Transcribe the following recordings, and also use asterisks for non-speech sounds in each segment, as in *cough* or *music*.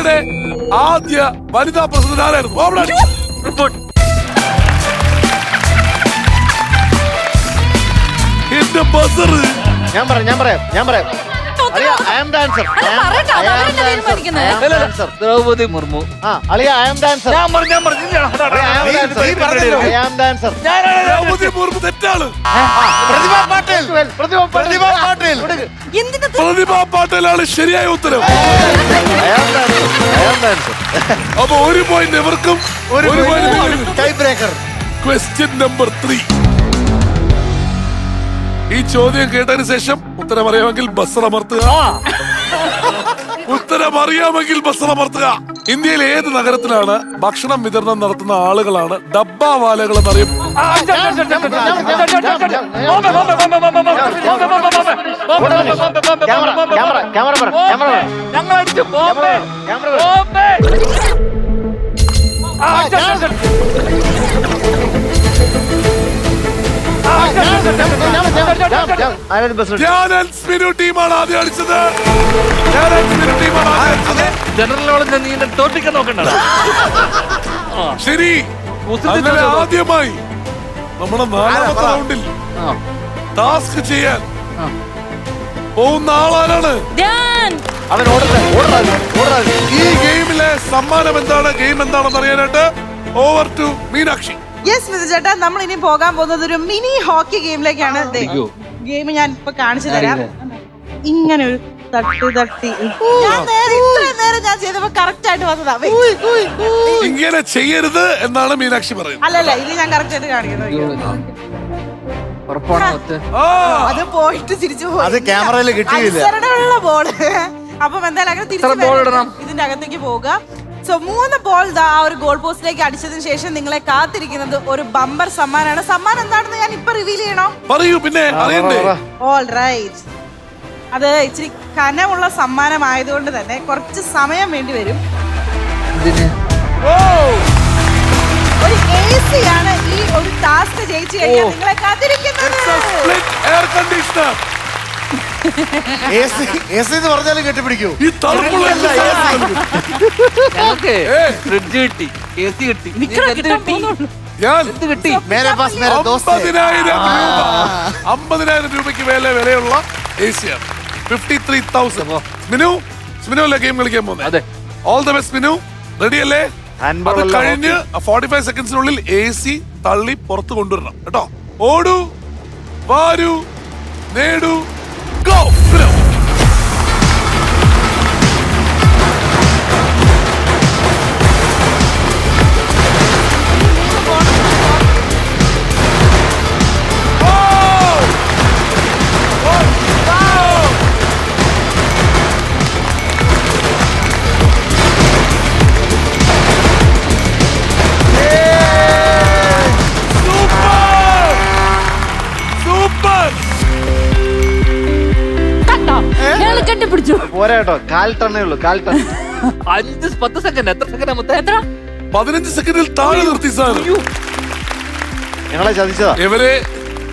ഇന്ത്യയുടെ ആദ്യ വനിതാ പ്രസിഡന്റ് ആരായിരുന്നു? എന്റെ ബസർ ഞാൻ പറയാം ഞാൻ പറയാം ഞാൻ പറയാം. ദ്രൗപദി മുർമു. പ്രതിഭ പാട്ടീൽ. പ്രതിഭ പാട്ടീൽ. പ്രതിഭ പാട്ടീലാണ് ശരിയായ ഉത്തരം. അപ്പൊ ഒരു പോയിന്റ് ഇവർക്കും ഒരു ബ്രേക്കർ ക്വസ്റ്റ്യൻ നമ്പർ ത്രീ ഈ ചോദ്യം കേട്ടതിന് ശേഷം ഉത്തരം അറിയാമെങ്കിൽ ബസ് അമർത്തുക ഉത്തരം അറിയാമെങ്കിൽ ബസ് അമർത്തുക ഇന്ത്യയിലെ ഏത് നഗരത്തിലാണ് ഭക്ഷണം വിതരണം നടത്തുന്ന ആളുകളാണ് ഡബ്ബാവാലകൾ എന്നറിയും ആ, ടീമാണ് ആദ്യം ടീമാണ് ആദ്യം ജനറൽ ശരി ആദ്യമായി നമ്മുടെ നാലാമത്തെ റൗണ്ടിൽ ടാസ്ക് ചെയ്യാൻ പോകുന്ന ആളാരാണ് ഈ ഗെയിമിലെ സമ്മാനം എന്താണ്? ഗെയിം എന്താണെന്ന് അറിയാനായിട്ട് over to Meenakshi. Yes Mithu ചേട്ടാ നമ്മൾ ഇനി പോകാൻ പോകുന്നത് ഒരു മിനി ഹോക്കി ഗെയിമിലേക്കാണ്. ഗെയിം ഞാൻ ഇപ്പൊ കാണിച്ചു തരാം. ഇങ്ങനെ ഒരു തട്ടി തട്ടി. ഞാൻ നേരെ ഇത്രയും നേരം ഞാൻ ചെയ്തപ്പോ കറക്റ്റ് ആയിട്ട് വന്നതാ. ഇങ്ങനെ ചെയ്യരുത് എന്നാണ് മീനാക്ഷി പറയുന്നത്. അല്ലല്ല ഇത് ഞാൻ കറക്റ്റ് ആയിട്ട് കാണിക്കുന്നത് അത് പോയിട്ട് തിരിച്ചു പോയി അത് ക്യാമറയിൽ കിട്ടിയില്ല. ബോൾ അപ്പം എന്തായാലും അങ്ങനെ തിരിച്ചു? ഇതിന്റെ അകത്തേക്ക് പോവുക സോ മൂന്ന് ബോൾ ദാ ആ ഒരു ഗോൾ പോസ്റ്റിലേക്ക് അടിച്ചതിന് ശേഷം നിങ്ങളെ കാത്തിരിക്കുന്നത് ഒരു ബമ്പർ സമ്മാനാണ്. സമ്മാനം എന്താണെന്ന് ഞാൻ ഇപ്പൊ റിവീൽ ചെയ്യണോ. പറയൂ പിന്നെ അറിയണ്ടേ? ഓൾ റൈറ്റ് അത് ഇച്ചിരി കനമുള്ള സമ്മാനം ആയതുകൊണ്ട് തന്നെ കുറച്ച് സമയം വേണ്ടി വരും. ഒരു എ സി ആണ് ഈ ഒരു ടാസ്ക് ജയിച്ചു കഴിഞ്ഞാൽ നിങ്ങളെ കാത്തിരിക്കുന്നത്. *laughs* എന്ന് പറഞ്ഞാലും കെട്ടിപ്പിടിക്കൂ. ഈ തണുപ്പുള്ള? ഞങ്ങൾക്ക്. ഫ്രിഡ്ജ് കിട്ടി എ സി കിട്ടി. നിക്കറ എന്ത് കിട്ടി. ഞാൻ എന്ത് കിട്ടി. മേരെ പാസ് മേരെ ദോസ്ത്. അമ്പതിനായിരം രൂപ. അമ്പതിനായിരം രൂപയ്ക്ക് മേലെ വിലയുള്ള ഫിഫ്റ്റി ത്രീ തൗസൻഡ് അല്ലേ ഗെയിം കളിക്കാൻ പോകുന്നത് അതെ. All the best Minu. Ready അല്ലേ? Handball അത് അല്ല കഴിഞ്ഞ് ഫോർട്ടി ഫൈവ് സെക്കൻഡ്സിനുള്ളിൽ എ സി തള്ളി പുറത്ത് കൊണ്ടുവരണം. കേട്ടോ? ഓടൂ വാരൂ നേടൂ. go! ഞങ്ങൾ കെട്ടിപ്പിടിച്ചു? പോരാ കേട്ടോ. കാൽ ടണ്ണേ ഉള്ളൂ കാൽ ടൺ അഞ്ച് പത്ത് സെക്കൻഡ് എത്ര സെക്കൻഡ് മൊത്തം? എത്ര? പതിനഞ്ച് സെക്കൻഡിൽ താഴെ നിർത്തി സാർ ഞങ്ങളെ ചതിച്ചതാ. ഇവരെ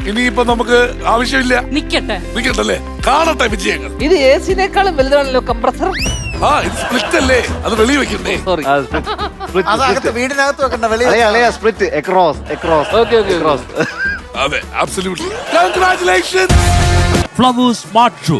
ഇനിയിപ്പോ നമുക്ക് ആവശ്യമില്ല. നിക്കട്ടെ. നിൽക്കട്ടല്ലേ കാണട്ടെ വിജയങ്ങൾ. ഇത് എ സിനേക്കാളും വലുതാണല്ലോ കംപ്രസർ. ആ ഇത് സ്പ്ലിറ്റ് അല്ലേ? അത് വെളി വെക്കണ്ടേ സോറി അതകത്ത് വീടിനകത്ത് വെക്കണ്ട അളിയ split across across Okay, okay, across അതെ absolutely congratulation Flowers smart show